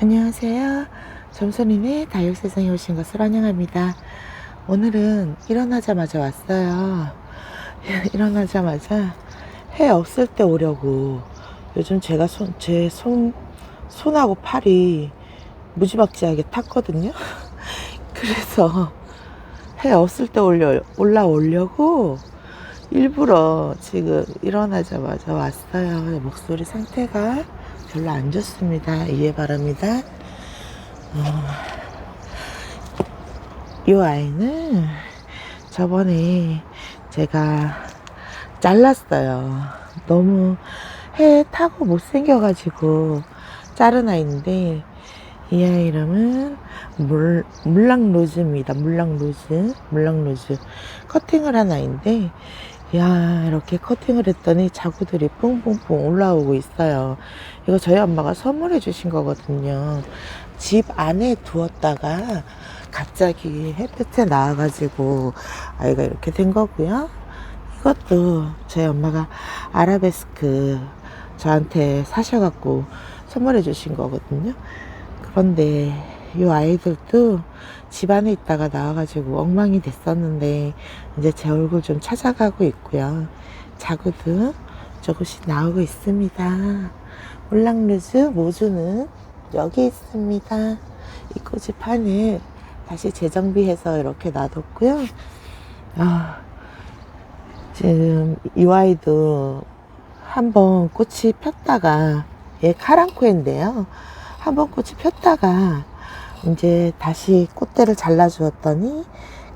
안녕하세요. 점선인의 다육세상에 오신 것을 환영합니다. 오늘은 일어나자마자 왔어요. 일어나자마자 해 없을 때 오려고 요즘 제가 손, 제 손, 손하고 팔이 무지막지하게 탔거든요. 그래서 해 없을 때 올려, 올라오려고 일부러 지금 일어나자마자 왔어요. 목소리 상태가 별로 안 좋습니다. 이해 바랍니다. 어, 이 아이는 저번에 제가 잘랐어요. 너무 해 타고 못생겨가지고 자른 아이인데 이 아이 이름은 물, 물랑로즈입니다. 물랑로즈, 물랑로즈. 커팅을 한 아이인데 야 이렇게 커팅을 했더니 자구들이 뿡뿡뿡 올라오고 있어요. 이거 저희 엄마가 선물해 주신 거거든요. 집 안에 두었다가 갑자기 햇볕에 나와가지고 아이가 이렇게 된 거고요. 이것도 저희 엄마가 아라베스크 저한테 사셔갖고 선물해 주신 거거든요. 그런데 이 아이들도 집 안에 있다가 나와가지고 엉망이 됐었는데 이제 제 얼굴 좀 찾아가고 있고요. 자구도 조금씩 나오고 있습니다. 올랑루즈 모주는 여기 있습니다. 이 꼬집판을 다시 재정비해서 이렇게 놔뒀고요. 아, 지금 이 아이도 한번 꽃이 폈다가 얘 카랑코인데요. 한번 꽃이 폈다가 이제 다시 꽃대를 잘라 주었더니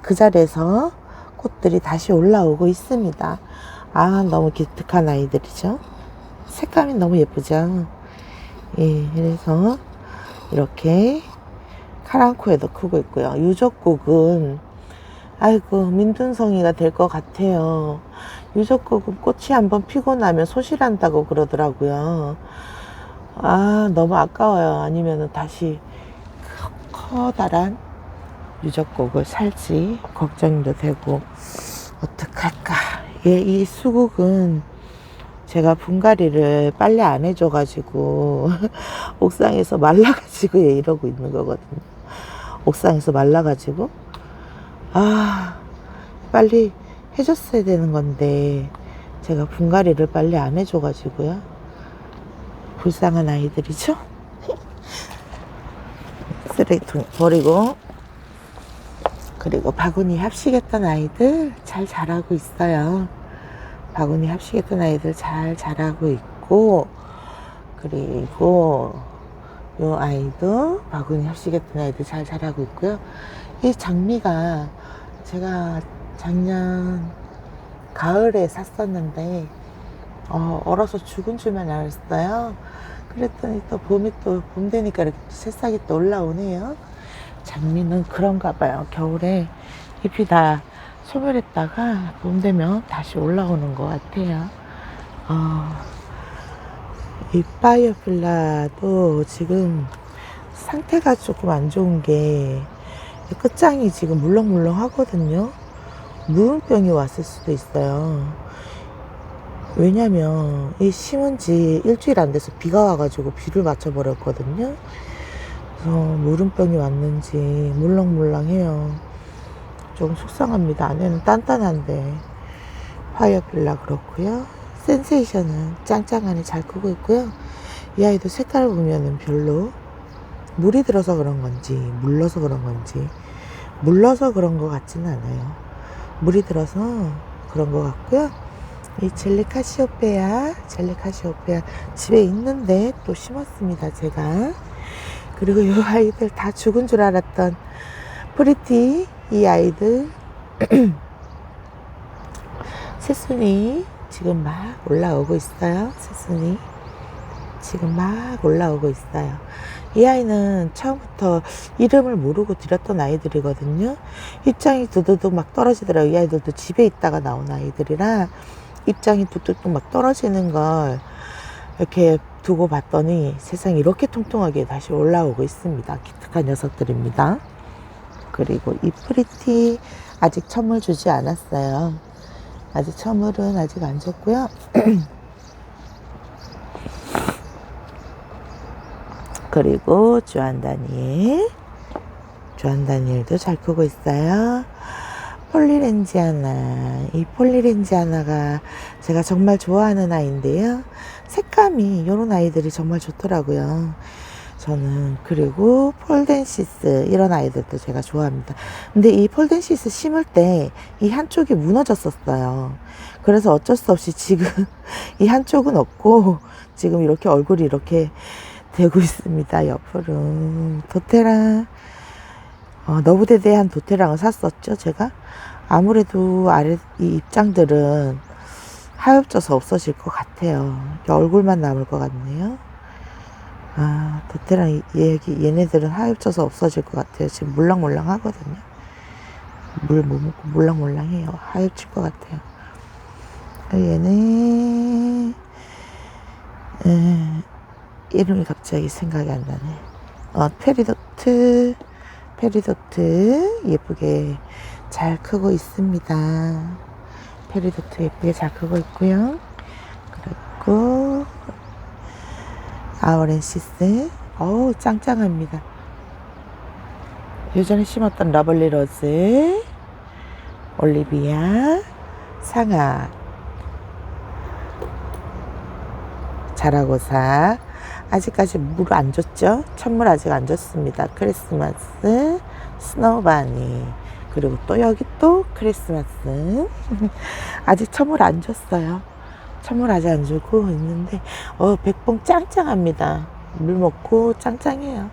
그 자리에서 꽃들이 다시 올라오고 있습니다. 아, 너무 기특한 아이들이죠. 색감이 너무 예쁘죠. 예, 그래서 이렇게 카랑코에도 크고 있고요. 유적곡은 아이고 민둔성이가 될 것 같아요. 유적곡은 꽃이 한번 피고 나면 소실한다고 그러더라고요. 아 너무 아까워요. 아니면은 다시 커- 커다란 유적곡을 살지 걱정도 되고 어떡할까. 예, 이 수국은 제가 분갈이를 빨리 안 해줘가지고 옥상에서 말라가지고 얘 이러고 있는 거거든요. 옥상에서 말라가지고 아 빨리 해줬어야 되는 건데 제가 분갈이를 빨리 안 해줘가지고요. 불쌍한 아이들이죠. 쓰레기통 버리고 그리고 바구니 합식했던 아이들 잘 자라고 있어요. 바구니 합식했던 아이들 잘 자라고 있고 그리고 요 아이도 바구니 합식했던 아이들 잘 자라고 있고요. 이 장미가 제가 작년 가을에 샀었는데 어, 얼어서 죽은 줄만 알았어요. 그랬더니 또 봄이 또 봄 되니까 이렇게 새싹이 또 올라오네요. 장미는 그런가 봐요. 겨울에 잎이 다 소멸했다가 봄 되면 다시 올라오는 것 같아요. 어, 이 파이어필라도 지금 상태가 조금 안 좋은 게 끝장이 지금 물렁물렁 하거든요. 무름병이 왔을 수도 있어요. 왜냐면 이 심은 지 일주일 안 돼서 비가 와가지고 비를 맞춰버렸거든요. 그래서 무름병이 왔는지 물렁물렁해요. 조금 속상합니다. 안에는 단단한데 파이어필라 그렇고요. 센세이션은 짱짱하니 잘 크고 있고요. 이 아이도 색깔을 보면은 별로 물이 들어서 그런 건지 물러서 그런 건지 물러서 그런 것 같지는 않아요. 물이 들어서 그런 것 같고요. 이 젤리카시오페아, 젤리카시오페아 집에 있는데 또 심었습니다, 제가. 그리고 이 아이들 다 죽은 줄 알았던 프리티, 이 아이들. 새순이 지금 막 올라오고 있어요, 새순이. 지금 막 올라오고 있어요. 이 아이는 처음부터 이름을 모르고 들였던 아이들이거든요. 입장이 두두둑 막 떨어지더라고요. 이 아이들도 집에 있다가 나온 아이들이라 입장이 뚝뚝뚝 막 떨어지는 걸 이렇게 두고 봤더니 세상이 이렇게 통통하게 다시 올라오고 있습니다. 기특한 녀석들입니다. 그리고 이 프리티 아직 첨을 주지 않았어요. 아직 첨을은 아직 안 줬고요. 그리고 주한 다니엘. 주한 다니엘도 잘 크고 있어요. 폴리렌지아나. 이 폴리렌지아나가 제가 정말 좋아하는 아이인데요. 색감이 이런 아이들이 정말 좋더라고요. 저는 그리고 폴덴시스 이런 아이들도 제가 좋아합니다. 근데 이 폴덴시스 심을 때 이 한쪽이 무너졌었어요. 그래서 어쩔 수 없이 지금 이 한쪽은 없고 지금 이렇게 얼굴이 이렇게 되고 있습니다. 옆으로 도테랑 어, 너부대대한 도테랑을 샀었죠. 제가 아무래도 아래 이 입장들은 하엽져서 없어질 것 같아요. 얼굴만 남을 것 같네요. 아, 도테랑 얘기, 얘네들은 하엽져서 없어질 것 같아요. 지금 물랑물랑 하거든요. 물 못 먹고 물랑물랑해요. 하엽질 것 같아요. 아, 얘는, 에, 이름이 갑자기 생각이 안 나네. 어, 페리도트, 페리도트 예쁘게 잘 크고 있습니다. 페리도트 예쁘게 잘 크고 있고요. 그리고 아우렌시스. 어우 짱짱합니다. 예전에 심었던 러블리 로즈 올리비아 상아 자라고사. 아직까지 물 안 줬죠? 찬물 아직 안 줬습니다. 크리스마스 스노우바니. 그리고 또 여기 또 크리스마스. 아직 찬물 안 줬어요. 찬물 아직 안 주고 있는데 어 백봉 짱짱합니다. 물 먹고 짱짱해요.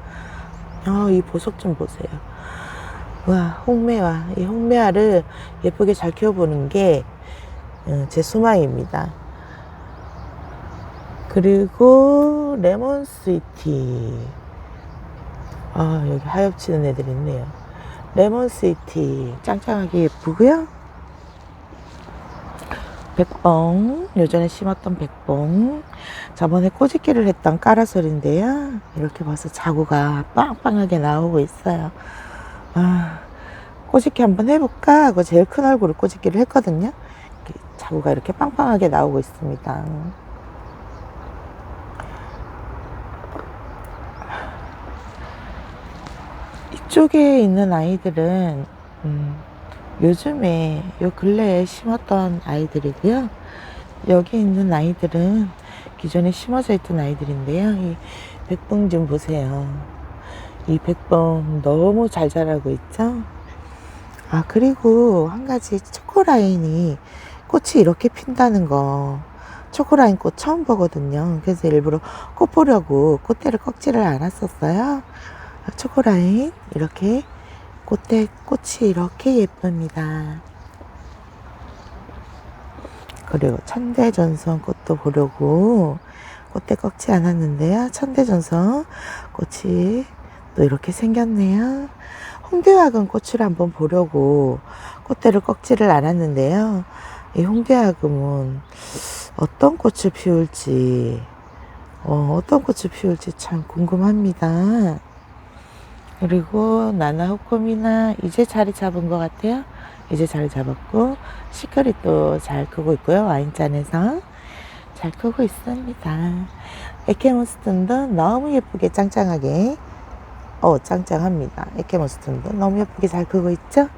어 이 보석 좀 보세요. 와 홍매화. 이 홍매화를 예쁘게 잘 키워보는 게 제 소망입니다. 그리고 레몬 스위티. 아 여기 하엽 치는 애들 있네요 레몬 스위티. 짱짱하게 예쁘고요. 백봉. 요전에 심었던 백봉. 저번에 꼬집기를 했던 까라솔인데요. 이렇게 벌써 자구가 빵빵하게 나오고 있어요. 아, 꼬집기 한번 해볼까? 하고 제일 큰 얼굴을 꼬집기를 했거든요. 자구가 이렇게 빵빵하게 나오고 있습니다 이쪽에 있는 아이들은 음, 요즘에 요 근래에 심었던 아이들이고요. 여기 있는 아이들은 기존에 심어져 있던 아이들인데요. 이 백봉 좀 보세요. 이 백봉 너무 잘 자라고 있죠? 아, 그리고 한 가지 초코라인이 꽃이 이렇게 핀다는 거. 초코라인 꽃 처음 보거든요. 그래서 일부러 꽃 보려고 꽃대를 꺾지를 않았었어요. 초코라인 이렇게 꽃대 꽃이 이렇게 예쁩니다. 그리고 천대전선 꽃도 보려고 꽃대 꺾지 않았는데요. 천대전선 꽃이 또 이렇게 생겼네요. 홍대화금 꽃을 한번 보려고 꽃대를 꺾지를 않았는데요. 이 홍대화금은 어떤 꽃을 피울지, 어, 어떤 꽃을 피울지 참 궁금합니다. 그리고 나나 호콤이나 이제 자리 잡은 것 같아요. 이제 자리 잡았고 시크릿도 잘 크고 있고요. 와인잔에서 잘 크고 있습니다. 에케모스톤도 너무 예쁘게 짱짱하게 어 짱짱합니다. 에케모스톤도 너무 예쁘게 잘 크고 있죠.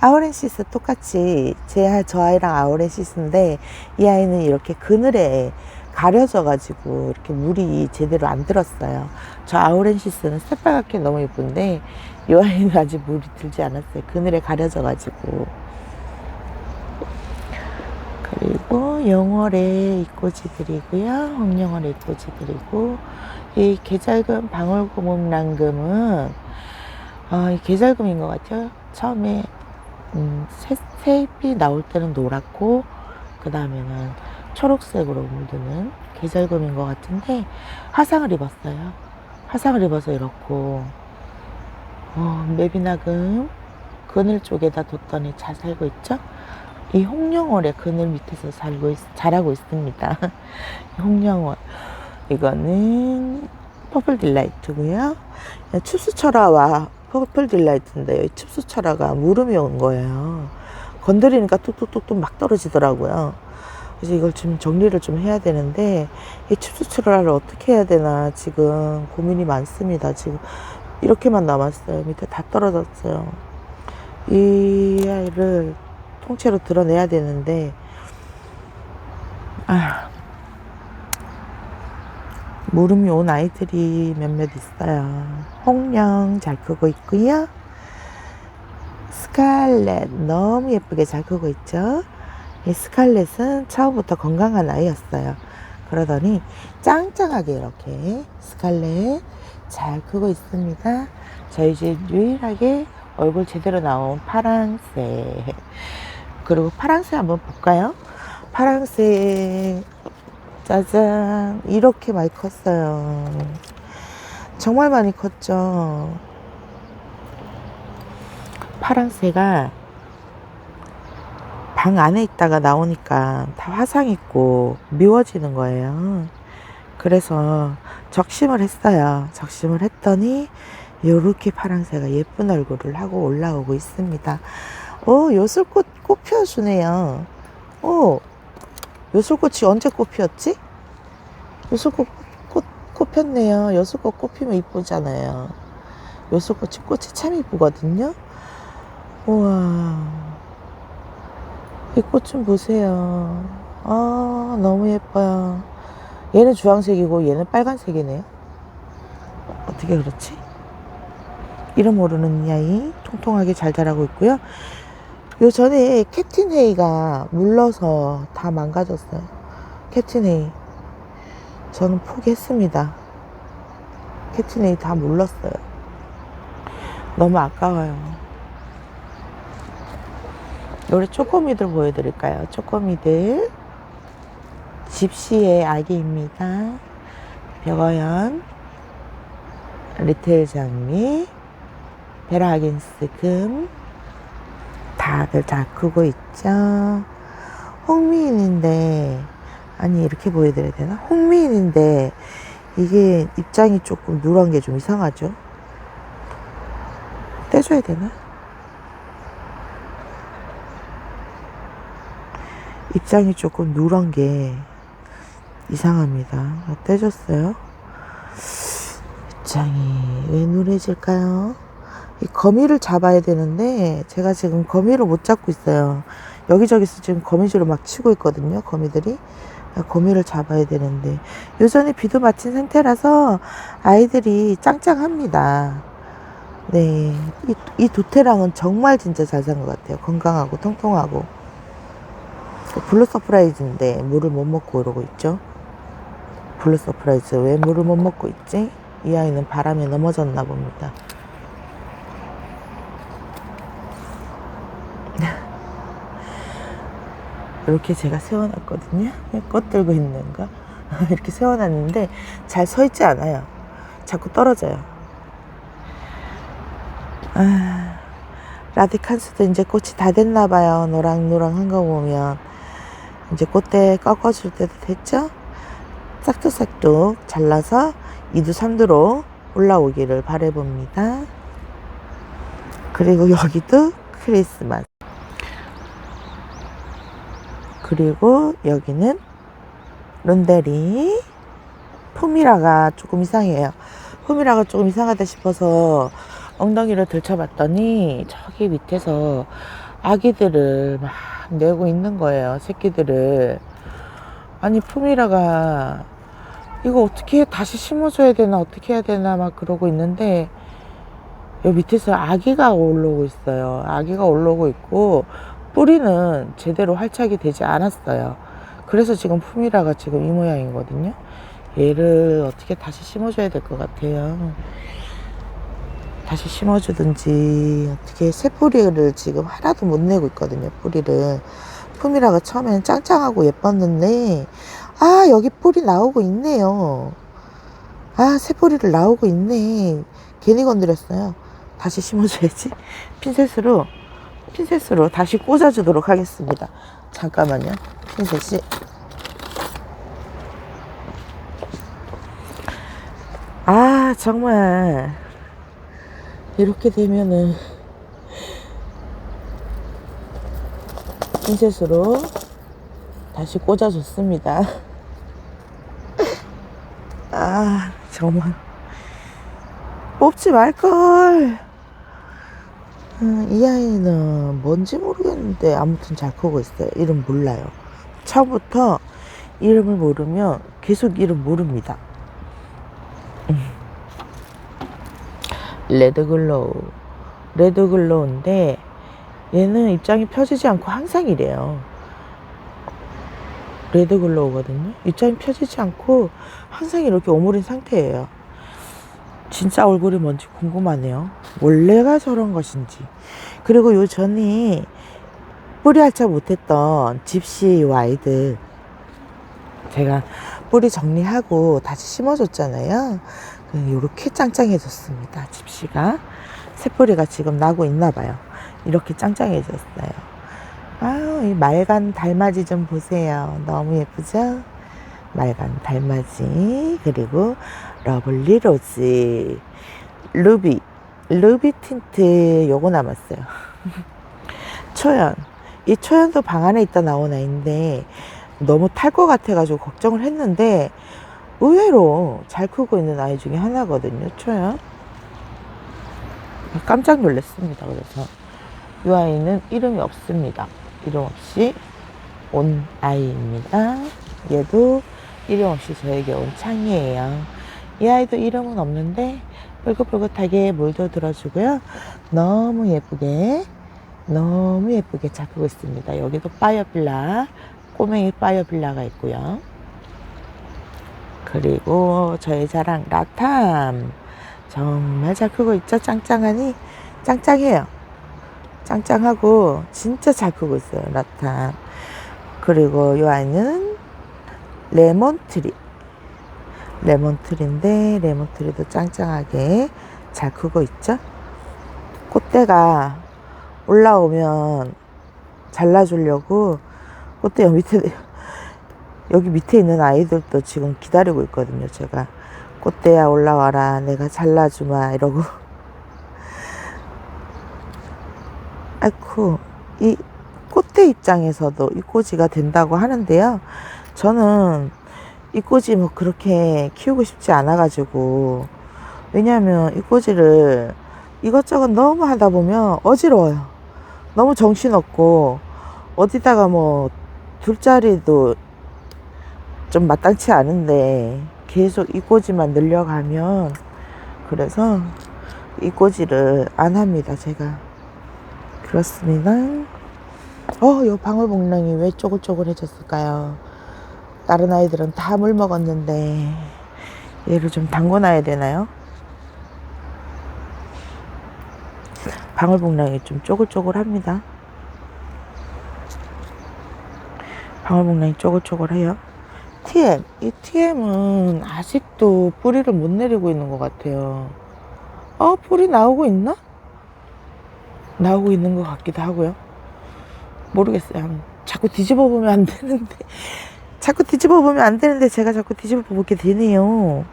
아우렌시스 똑같이 제 저 아이랑 아우렌시스인데 이 아이는 이렇게 그늘에 가려져 가지고 이렇게 물이 제대로 안 들었어요. 저 아우렌시스는 새빨갛게 너무 예쁜데 이 아이는 아직 물이 들지 않았어요. 그늘에 가려져 가지고 그리고 영월의 이꼬지들이고요. 홍영월의 이꼬지들이고 이 계절금 방울고문 랑금은 어, 이 계절금인 것 같아요. 처음에 음, 새, 새잎이 나올 때는 노랗고 그 다음에는 초록색으로 물드는 계절금인 것 같은데 화상을 입었어요. 화상을 입어서 이렇고 어, 맵이나금 그늘 쪽에다 뒀더니 잘 살고 있죠? 이 홍영월의 그늘 밑에서 살고 있, 자라고 있습니다. 홍영월 이거는 퍼플 딜라이트고요. 춥수철화와 퍼플 딜라이트인데요. 이 춥수철화가 물음이 온 거예요. 건드리니까 뚝뚝뚝뚝 막 떨어지더라고요. 그래서 이걸 좀 정리를 좀 해야 되는데 이 칩스트라를 어떻게 해야 되나 지금 고민이 많습니다. 지금 이렇게만 남았어요. 밑에 다 떨어졌어요. 이 아이를 통째로 드러내야 되는데 아, 무름이 온 아이들이 몇몇 있어요. 홍령 잘 크고 있고요. 스칼렛 너무 예쁘게 잘 크고 있죠. 이 스칼렛은 처음부터 건강한 아이였어요. 그러더니 짱짱하게 이렇게 스칼렛 잘 크고 있습니다. 저희 집 유일하게 얼굴 제대로 나온 파랑새. 그리고 파랑새 한번 볼까요? 파랑새 짜잔 이렇게 많이 컸어요. 정말 많이 컸죠. 파랑새가 방 안에 있다가 나오니까 다 화상 있고 미워지는 거예요. 그래서 적심을 했어요. 적심을 했더니 요렇게 파랑새가 예쁜 얼굴을 하고 올라오고 있습니다. 오, 요술꽃 꽃 피워주네요. 오, 요술꽃이 언제 꽃 피웠지? 요술꽃 꽃, 꽃 폈네요. 요술꽃 꽃 피면 이쁘잖아요. 요술꽃이 꽃이 참 이쁘거든요. 우와. 이꽃좀 보세요. 아, 너무 예뻐요. 얘는 주황색이고 얘는 빨간색이네요. 어떻게 그렇지? 이름 모르는 이 아이 통통하게 잘 자라고 있고요. 요 전에 캡틴 헤이가 물러서 다 망가졌어요. 캡틴 헤이. 저는 포기했습니다. 캡틴 헤이 다 물렀어요. 너무 아까워요. 우리 쪼꼬미들 보여드릴까요? 쪼꼬미들. 집시의 아기입니다. 벽어연, 리틀 장미, 베라긴스 금, 다들 잘 크고 있죠. 홍미인인데, 아니, 이렇게 보여드려야 되나? 홍미인인데, 이게 입장이 조금 누런 게 좀 이상하죠? 떼줘야 되나? 입장이 조금 누런 게 이상합니다. 떼줬어요. 입장이 왜 누래질까요? 이 거미를 잡아야 되는데 제가 지금 거미를 못 잡고 있어요. 여기저기서 지금 거미줄을 막 치고 있거든요. 거미들이. 거미를 잡아야 되는데 요전에 비도 맞힌 상태라서 아이들이 짱짱합니다. 네, 이, 이 도태랑은 정말 진짜 잘 산 것 같아요. 건강하고 통통하고. 블루 서프라이즈인데 물을 못 먹고 이러고 있죠. 블루 서프라이즈 왜 물을 못 먹고 있지? 이 아이는 바람에 넘어졌나 봅니다. 이렇게 제가 세워놨거든요. 꽃 들고 있는 거. 이렇게 세워놨는데 잘 서 있지 않아요. 자꾸 떨어져요. 아, 라디칸스도 이제 꽃이 다 됐나 봐요. 노랑노랑한 거 보면. 이제 꽃대 꺾어줄 때도 됐죠? 싹둑싹둑 잘라서 2두 3두로 올라오기를 바래봅니다. 그리고 여기도 크리스마스. 그리고 여기는 룬데리. 포미라가 조금 이상해요. 포미라가 조금 이상하다 싶어서 엉덩이를 들쳐봤더니 저기 밑에서 아기들을 막 내고 있는 거예요. 새끼들을. 아니 푸미라가 이거 어떻게 다시 심어줘야 되나 어떻게 해야 되나 막 그러고 있는데 여기 밑에서 아기가 올라오고 있어요. 아기가 올라오고 있고 뿌리는 제대로 활착이 되지 않았어요. 그래서 지금 푸미라가 지금 이 모양이거든요. 얘를 어떻게 다시 심어줘야 될 것 같아요. 다시 심어주든지 어떻게 새 뿌리를 지금 하나도 못 내고 있거든요. 뿌리를 푸미라가 처음에는 짱짱하고 예뻤는데 아 여기 뿌리 나오고 있네요. 아 새 뿌리를 나오고 있네. 괜히 건드렸어요. 다시 심어줘야지. 핀셋으로 핀셋으로 다시 꽂아주도록 하겠습니다. 잠깐만요. 핀셋이 아 정말 이렇게 되면은 핀셋으로 다시 꽂아줬습니다. 아, 정말. 뽑지 말걸. 음, 이 아이는 뭔지 모르겠는데 아무튼 잘 크고 있어요. 이름 몰라요. 처음부터 이름을 모르면 계속 이름 모릅니다. 레드글로우. 레드글로우인데 얘는 입장이 펴지지 않고 항상 이래요. 레드글로우거든요. 입장이 펴지지 않고 항상 이렇게 오므린 상태예요. 진짜 얼굴이 뭔지 궁금하네요. 원래가 저런 것인지. 그리고 요 전에 뿌리 할자 못했던 집시 와이드 제가 뿌리 정리하고 다시 심어줬잖아요. 이렇게 짱짱해졌습니다. 집시가 새뿌리가 지금 나고 있나 봐요. 이렇게 짱짱해졌어요. 아유, 이 말간 달맞이 좀 보세요. 너무 예쁘죠? 말간 달맞이 그리고 러블리 로즈 루비 루비 틴트 요거 남았어요. 초연 이 초연도 방 안에 있다 나온 아이인데 너무 탈 것 같아가지고 걱정을 했는데 의외로 잘 크고 있는 아이 중에 하나거든요. 초연 깜짝 놀랐습니다. 그래서 이 아이는 이름이 없습니다. 이름 없이 온 아이입니다. 얘도 이름 없이 저에게 온 창이에요. 이 아이도 이름은 없는데 뿔긋뿔긋하게 물도 들어주고요. 너무 예쁘게 너무 예쁘게 잘 크고 있습니다. 여기도 파이어빌라 꼬맹이 파이어빌라가 있고요. 그리고 저의 자랑 라탐 정말 잘 크고 있죠. 짱짱하니 짱짱해요. 짱짱하고 진짜 잘 크고 있어요. 라탐. 그리고 이 아이는 레몬트리. 레몬트리인데 레몬트리도 짱짱하게 잘 크고 있죠. 꽃대가 올라오면 잘라주려고 꽃대 밑에 여기 밑에 있는 아이들도 지금 기다리고 있거든요. 제가 꽃대야 올라와라 내가 잘라주마 이러고 아이쿠 이 꽃대 입장에서도 이 꼬지가 된다고 하는데요. 저는 이 꼬지 뭐 그렇게 키우고 싶지 않아 가지고 왜냐하면 이 꼬지를 이것저것 너무 하다 보면 어지러워요. 너무 정신없고 어디다가 뭐 둘 자리도 좀 마땅치 않은데 계속 이 꼬지만 늘려가면 그래서 이 꼬지를 안 합니다 제가 그렇습니다 어, 요 방울복랑이 왜 쪼글쪼글해졌을까요? 다른 아이들은 다 물 먹었는데 얘를 좀 담궈놔야 되나요? 방울복랑이 좀 쪼글쪼글합니다. 방울복랑이 쪼글쪼글해요. TM 이 TM은 아직도 뿌리를 못 내리고 있는 것 같아요. 어 뿌리 나오고 있나? 나오고 있는 것 같기도 하고요. 모르겠어요. 자꾸 뒤집어 보면 안 되는데 자꾸 뒤집어 보면 안 되는데 제가 자꾸 뒤집어 보게 되네요.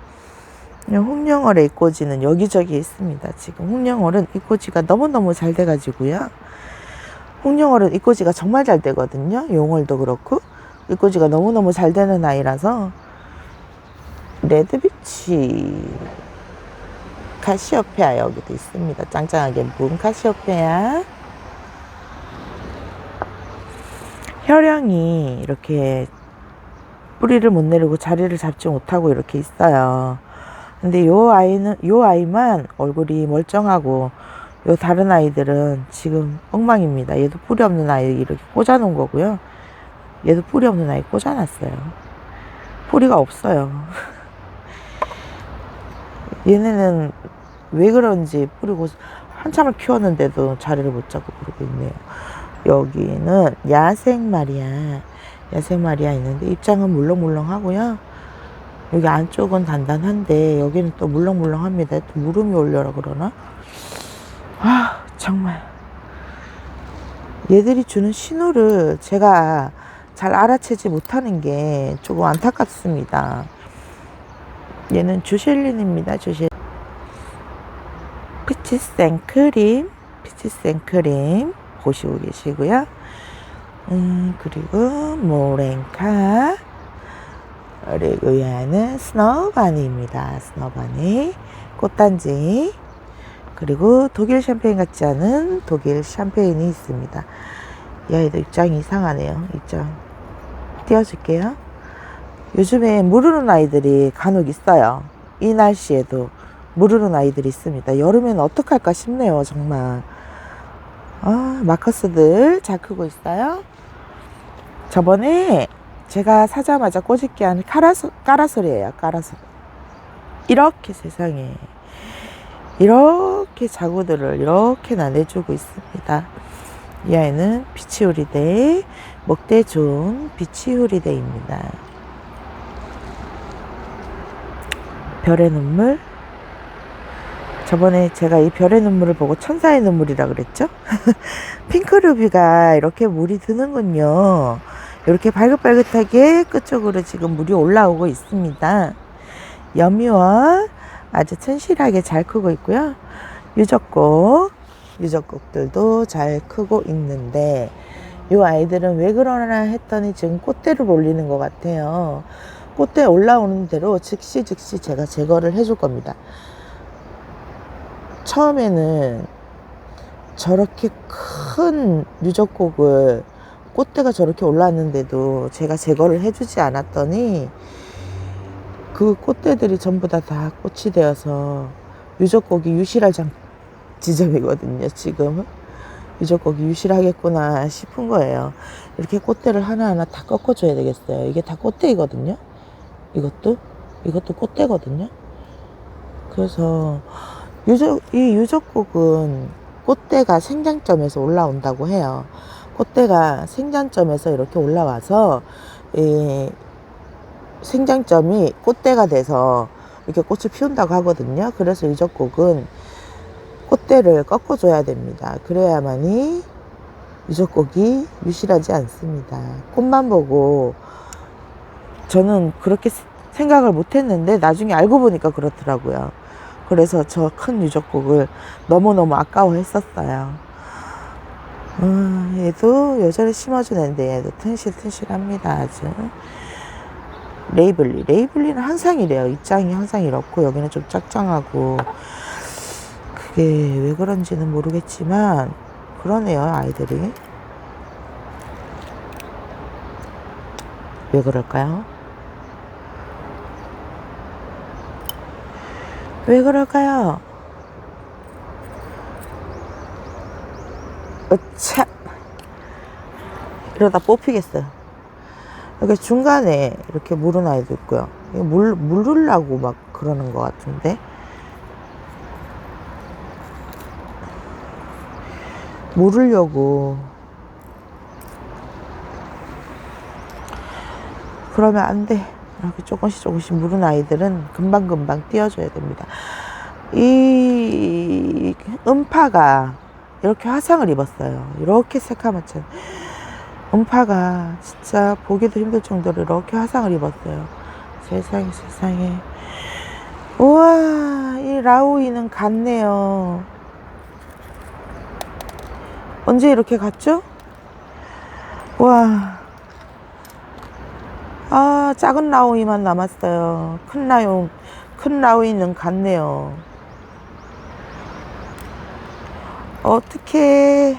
홍영월의 이꼬지는 여기저기 있습니다. 지금 홍영월은 이꼬지가 너무너무 잘 돼가지고요. 홍영월은 이꼬지가 정말 잘 되거든요. 용월도 그렇고 이꼬지가 너무너무 잘 되는 아이라서 레드비치 카시오페아 여기도 있습니다. 짱짱하게 문 카시오페아 혈양이 이렇게 뿌리를 못 내리고 자리를 잡지 못하고 이렇게 있어요. 근데 요 아이는 요 아이만 얼굴이 멀쩡하고 요 다른 아이들은 지금 엉망입니다. 얘도 뿌리 없는 아이 이렇게 꽂아 놓은 거고요. 얘도 뿌리 없는 아이 꽂아 놨어요. 뿌리가 없어요. 얘네는 왜 그런지 뿌리고 한참을 키웠는데도 자리를 못 잡고 그러고 있네요. 여기는 야생 마리아, 야생 마리아 있는데 입장은 물렁물렁 하고요. 여기 안쪽은 단단한데 여기는 또 물렁물렁합니다. 또 무름이 올려라 그러나? 아 정말 얘들이 주는 신호를 제가 잘 알아채지 못하는 게 조금 안타깝습니다. 얘는 주실린입니다. 주실. 피치 생크림, 피치 생크림 보시고 계시고요. 음, 그리고 모렌카. 그리고 얘는 스노바니입니다. 스노바니. 꽃단지. 그리고 독일 샴페인 같지 않은 독일 샴페인이 있습니다. 얘도 입장이 이상하네요. 입장. 띄워줄게요. 요즘에 모르는 아이들이 간혹 있어요. 이 날씨에도 모르는 아이들이 있습니다. 여름에는 어떡할까 싶네요, 정말. 아, 마커스들 잘 크고 있어요. 저번에 제가 사자마자 꼬집게 한 카라소, 까라솔이에요, 까라솔. 이렇게 세상에. 이렇게 자구들을 이렇게 나내주고 있습니다. 이 아이는 비치우리대, 먹대 좋은 비치우리대입니다. 별의 눈물. 저번에 제가 이 별의 눈물을 보고 천사의 눈물이라 그랬죠? 핑크루비가 이렇게 물이 드는군요. 이렇게 발긋발긋하게 끝쪽으로 지금 물이 올라오고 있습니다. 여미와 아주 튼실하게 잘 크고 있고요. 유적곡, 유적곡들도 잘 크고 있는데 이 아이들은 왜 그러나 했더니 지금 꽃대를 올리는 것 같아요. 꽃대 올라오는 대로 즉시 즉시 제가 제거를 해줄 겁니다. 처음에는 저렇게 큰 유적곡을 꽃대가 저렇게 올랐는데도 제가 제거를 해주지 않았더니 그 꽃대들이 전부 다 다 꽃이 되어서 유적곡이 유실할 장, 지점이거든요, 지금. 유적곡이 유실하겠구나 싶은 거예요. 이렇게 꽃대를 하나하나 다 꺾어줘야 되겠어요. 이게 다 꽃대이거든요. 이것도, 이것도 꽃대거든요. 그래서 유적, 이 유적곡은 꽃대가 생장점에서 올라온다고 해요. 꽃대가 생장점에서 이렇게 올라와서, 이 생장점이 꽃대가 돼서 이렇게 꽃을 피운다고 하거든요. 그래서 유적곡은 꽃대를 꺾어줘야 됩니다. 그래야만이 유적곡이 유실하지 않습니다. 꽃만 보고 저는 그렇게 생각을 못 했는데 나중에 알고 보니까 그렇더라고요. 그래서 저 큰 유적곡을 너무너무 아까워했었어요. 음, 얘도 여전히 심어주는데 얘도 튼실튼실합니다. 아주. 레이블리. 레이블리는 항상 이래요. 입장이 항상 이렇고 여기는 좀 짝짱하고 그게 왜 그런지는 모르겠지만 그러네요 아이들이. 왜 그럴까요? 왜 그럴까요? 으차! 이러다 뽑히겠어요. 여기 중간에 이렇게 물은 아이도 있고요. 물, 물으려고 막 그러는 것 같은데. 물으려고. 그러면 안 돼. 이렇게 조금씩 조금씩 물은 아이들은 금방금방 띄워줘야 됩니다. 이 음파가 이렇게 화상을 입었어요. 이렇게 새카맣죠. 음파가 진짜 보기도 힘들 정도로 이렇게 화상을 입었어요. 세상에 세상에. 우와 이 라오이는 갔네요. 언제 이렇게 갔죠? 와. 아 작은 라오이만 남았어요. 큰 라오 큰 라오이는 갔네요. 어떻게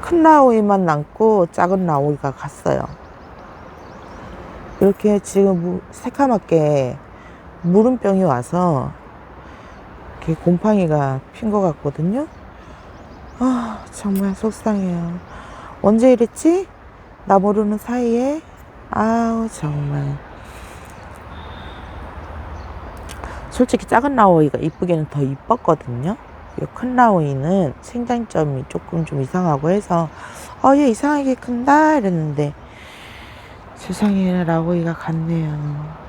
큰 라오이만 남고 작은 라오이가 갔어요. 이렇게 지금 무- 새카맣게 물음병이 와서 이렇게 곰팡이가 핀 것 같거든요. 아 정말 속상해요. 언제 이랬지? 나 모르는 사이에 아우 정말 솔직히 작은 라오이가 이쁘게는 더 이뻤거든요. 이큰 라오이는 생장점이 조금 좀 이상하고 해서 어 얘 이상하게 큰다 이랬는데 세상에 라오이가 갔네요.